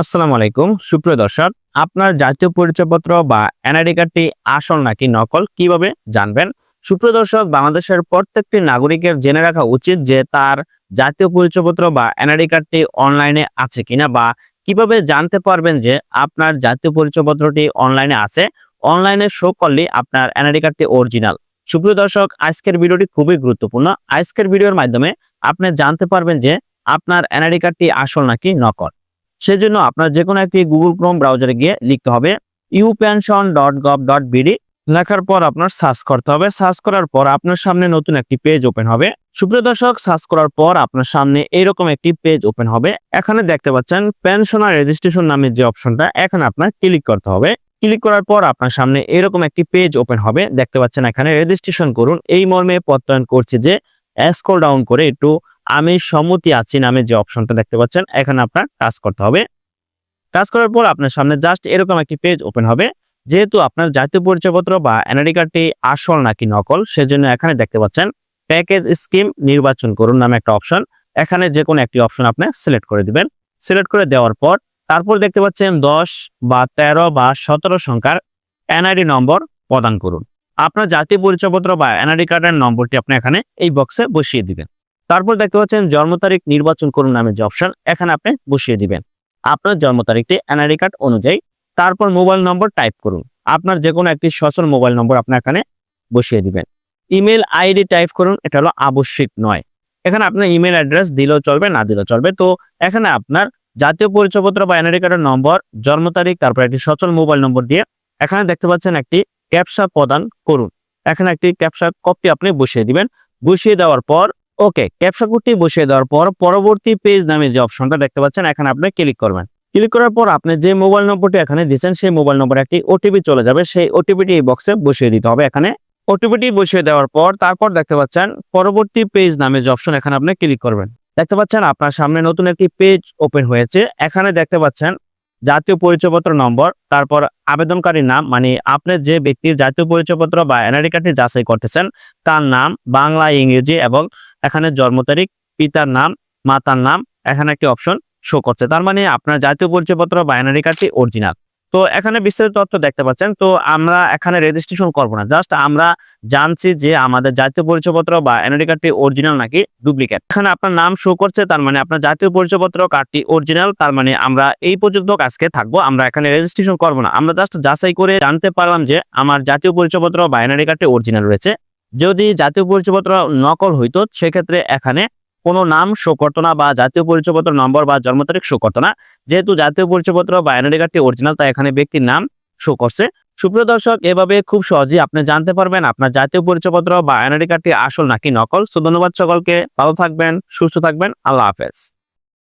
আসসালামু আলাইকুম। সুপ্রিয় দর্শক, আপনার জাতীয় পরিচয়পত্র বা এনআইডি কার্ডটি আসল নাকি নকল কীভাবে জানবেন? সুপ্রিয় দর্শক, বাংলাদেশের প্রত্যেকটি নাগরিকের জেনে রাখা উচিত যে তার জাতীয় পরিচয়পত্র বা এনআইডি কার্ডটি অনলাইনে আছে কিনা বা কীভাবে জানতে পারবেন যে আপনার জাতীয় পরিচয়পত্রটি অনলাইনে আছে। অনলাইনে শো করলে আপনার এনআইডি কার্ডটি অরিজিনাল। সুপ্রিয় দর্শক, আজকের ভিডিওটি খুবই গুরুত্বপূর্ণ। আজকের ভিডিওর মাধ্যমে আপনি জানতে পারবেন যে আপনার এনআইডি কার্ডটি আসল নাকি নকল। সেজন্য আপনার যে কোনো একটি গুগল ক্রোম ব্রাউজারে গিয়ে লিখতে হবে upension dot gov dot BD লেখার পর আপনার সার্চ করতে হবে। সার্চ করার পর আপনার সামনে নতুন একটি পেজ ওপেন হবে। সুপ্রিয় দর্শক সার্চ করার পর আপনার সামনে এরকম একটি পেজ ওপেন হবে। এখানে দেখতে পাচ্ছেন পেনশনার রেজিস্ট্রেশন নামের যে অপশনটা এখানে আপনার ক্লিক করতে হবে। ক্লিক করার পর আপনার সামনে এরকম একটি পেজ ওপেন হবে। দেখতে পাচ্ছেন এখানে রেজিস্ট্রেশন করুন। এই মর্মে প্রত্যয়ন করছে যে স্ক্রল ডাউন করে একটু আমি সম্মতি আছি নামে যে অপশনটা দেখতে পাচ্ছেন, এখানে আপনার টাচ করতে হবে। টাচ করার পর আপনার সামনে জাস্ট এরকম একটি পেজ ওপেন হবে। যেহেতু আপনার জাতীয় পরিচয়পত্র বা এনআইডি কার্ডটি আসল নাকি নকল, সেজন্য এখানে দেখতে পাচ্ছেন প্যাকেজ স্কিম নির্বাচন করুন নামে একটা অপশন এখানে যে কোনো একটি অপশন আপনি সিলেক্ট করে দিবেন। সিলেক্ট করে দেওয়ার পর তারপর দেখতে পাচ্ছেন, দশ বা তেরো বা সতেরো সংখ্যার এনআইডি নম্বর প্রদান করুন। আপনার জাতীয় পরিচয়পত্র বা এনআইডি কার্ডের নম্বরটি আপনি এখানে এই বক্সে বসিয়ে দিবেন। তারপর দেখতে পাচ্ছেন জন্ম তারিখ নির্বাচন করুন নামে যে অপশন এখানে আপনি বসিয়ে দিবেন। আপনার জন্ম তারিখটি এনআইডি কার্ড অনুযায়ী, তারপর মোবাইল নম্বর টাইপ করুন। আপনার যে কোনো একটি সচল মোবাইল নম্বর আপনি এখানে বসিয়ে দিবেন। ইমেল আইডি টাইপ করুন, এটা হলো আবশ্যিক নয়। এখানে আপনার ইমেল অ্যাড্রেস দিলেও চলবে, না দিলেও চলবে। তো এখানে আপনার জাতীয় পরিচয়পত্র বা এনআইডি কার্ডের নম্বর জন্ম তারিখ, তারপর একটি সচল মোবাইল নম্বর দিয়ে এখানে দেখতে পাচ্ছেন একটি ক্যাপসা প্রদান করুন। এখানে একটি ক্যাপসা কপি আপনি বসিয়ে দিবেন। বসিয়ে দেওয়ার পর ওকে ক্যাপসা কোডটি বসিয়ে দেওয়ার পর পরবর্তী পেজ নামে যে অপশনটা দেখতে পাচ্ছেন, এখানে আপনি ক্লিক করবেন। ক্লিক করার পর আপনি যে মোবাইল নম্বরটি এখানে দিচ্ছেন, সেই মোবাইল নম্বরে একটি ওটিপি চলে যাবে। সেই ওটিপিটি এই বক্সে বসিয়ে দিতে হবে এখানে। ওটিপিটি বসিয়ে দেওয়ার পর তারপর দেখতে পাচ্ছেন, পরবর্তী পেজ নামে যে অপশন এখানে আপনি ক্লিক করবেন। দেখতে পাচ্ছেন, আপনার সামনে নতুন একটি পেজ ওপেন হয়েছে। এখানে দেখতে পাচ্ছেন জাতীয় পরিচয়পত্র নম্বর, তারপর আবেদনকারীর নাম মানে আপনি যে ব্যক্তির জাতীয় পরিচয়পত্র বা এনআইডি কার্ডটি যাচাই করতেছেন, তার নাম, বাংলা, ইংরেজি এবং এখানে জন্ম তারিখ, পিতার নাম, মাতার নাম, এখানে একটি অপশন শো করছে। তার মানে আপনার জাতীয় পরিচয়পত্র বা এনআইডি কার্ডটি অরিজিনাল তো এখানে বিস্তারিত তথ্য দেখতে পাচ্ছেন। তো আমরা এখানে রেজিস্ট্রেশন করব না। জাস্ট আমরা জানছি যে আমাদের জাতীয় পরিচয়পত্র বা এনআইডি কার্ডটি অরিজিনাল নাকি ডুপ্লিকেট এখানে আপনার নাম শো করছে, তার মানে আপনার জাতীয় পরিচয়পত্র কার্ডটি অরিজিনাল তার মানে আমরা এই পর্যন্ত আজকে থাকব। আমরা এখানে রেজিস্ট্রেশন করব না। আমরা জাস্ট যাচাই করে জানতে পারলাম যে আমার জাতীয় পরিচয়পত্র বা এনআইডি কার্ডটি অরিজিনাল রয়েছে। যদি জাতীয় পরিচয়পত্র নকল হইতো, সেক্ষেত্রে এখানে কোনো নাম শো করতো না বা জাতীয় পরিচয়পত্র, নম্বর বা জন্ম তারিখ শো করতো না যেহেতু জাতীয় পরিচয়পত্র বা আইডেন্টি কার্ডটি অরিজিনাল তাই এখানে ব্যক্তির নাম শো করছে। সুপ্রিয় দর্শক, এভাবে খুব সহজেই আপনি জানতে পারবেন আপনার জাতীয় পরিচয়পত্র বা আইডেন্টি কার্ডটি আসল নাকি নকল। সো, ধন্যবাদ সকলকে। ভালো থাকবেন, সুস্থ থাকবেন। আল্লাহ হাফেজ।